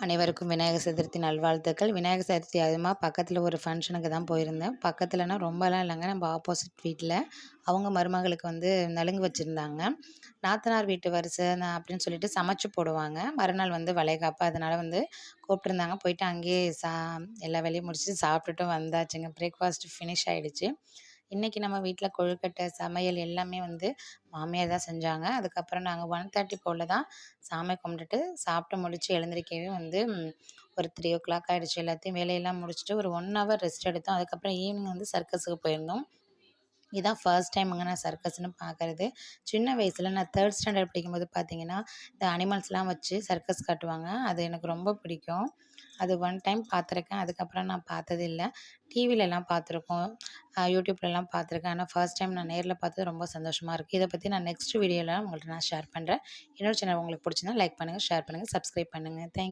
அனைவருக்கும் விநாயகர் சதுர்த்தி நல்வாழ்த்துக்கள். விநாயகர் சதுர்த்தி அதுமா பக்கத்தில் ஒரு ஃபங்க்ஷனுக்கு தான் போயிருந்தேன். பக்கத்துலனா ரொம்பலாம் இல்லைங்க. நம்ம ஆப்போசிட் வீட்டில் அவங்க மருமகளுக்கு வந்து நலுங்கு வச்சுருந்தாங்க. நாத்தனார் வீட்டு வரிசை அப்படின்னு சொல்லிட்டு சமைச்சு போடுவாங்க. மறுநாள் வந்து வளைகாப்பு. அதனால் வந்து கூப்பிட்டுருந்தாங்க. போயிட்டு அங்கேயே சா எல்லா வேலையும் முடிச்சுட்டு சாப்பிட்டுட்டும் வந்தாச்சுங்க. பிரேக்ஃபாஸ்ட் ஃபினிஷ் ஆகிடுச்சு இன்றைக்கி நம்ம வீட்டில் கொழுக்கட்டை சமையல் எல்லாமே வந்து மாமியார் தான் செஞ்சாங்க. அதுக்கப்புறம் நாங்கள் ஒன் தேர்ட்டி போல் தான் சாமி கும்பிட்டுட்டு சாப்பிட்டு முடித்து எழுந்திரிக்கவே வந்து ஒரு த்ரீ ஓ கிளாக் ஆகிடுச்சு எல்லாத்தையும் வேலையெல்லாம் முடிச்சுட்டு ஒரு ஒன் ஹவர் ரெஸ்ட் எடுத்தோம். அதுக்கப்புறம் ஈவினிங் வந்து சர்க்கஸுக்கு போயிருந்தோம். இதுதான் ஃபர்ஸ்ட் டைமுங்க நான் சர்க்கஸ்னு பார்க்குறது சின்ன வயசில் நான் தேர்ட் ஸ்டாண்டர்ட் படிக்கும்போது பார்த்தீங்கன்னா இந்த அனிமல்ஸ்லாம் வச்சு சர்க்கஸ் காட்டுவாங்க. அது எனக்கு ரொம்ப பிடிக்கும். அது ஒன் டைம் பார்த்துருக்கேன் அதுக்கப்புறம் நான் பார்த்தது இல்லை. டிவிலெலாம் பார்த்துருக்கோம் யூடியூப்லலாம் பார்த்துருக்கேன் ஆனால் ஃபர்ஸ்ட் டைம் நான் நேரில் பார்த்தது ரொம்ப சந்தோஷமாக இருக்குது இதை பற்றி நான் நெக்ஸ்ட் வீடியோவில் உங்கள்கிட்ட நான் ஷேர் பண்ணுறேன் இன்னொரு சேனல் உங்களுக்கு பிடிச்சிருந்தா லைக் பண்ணுங்கள் ஷேர் பண்ணுங்கள் சப்ஸ்கிரைப் பண்ணுங்கள் தேங்க்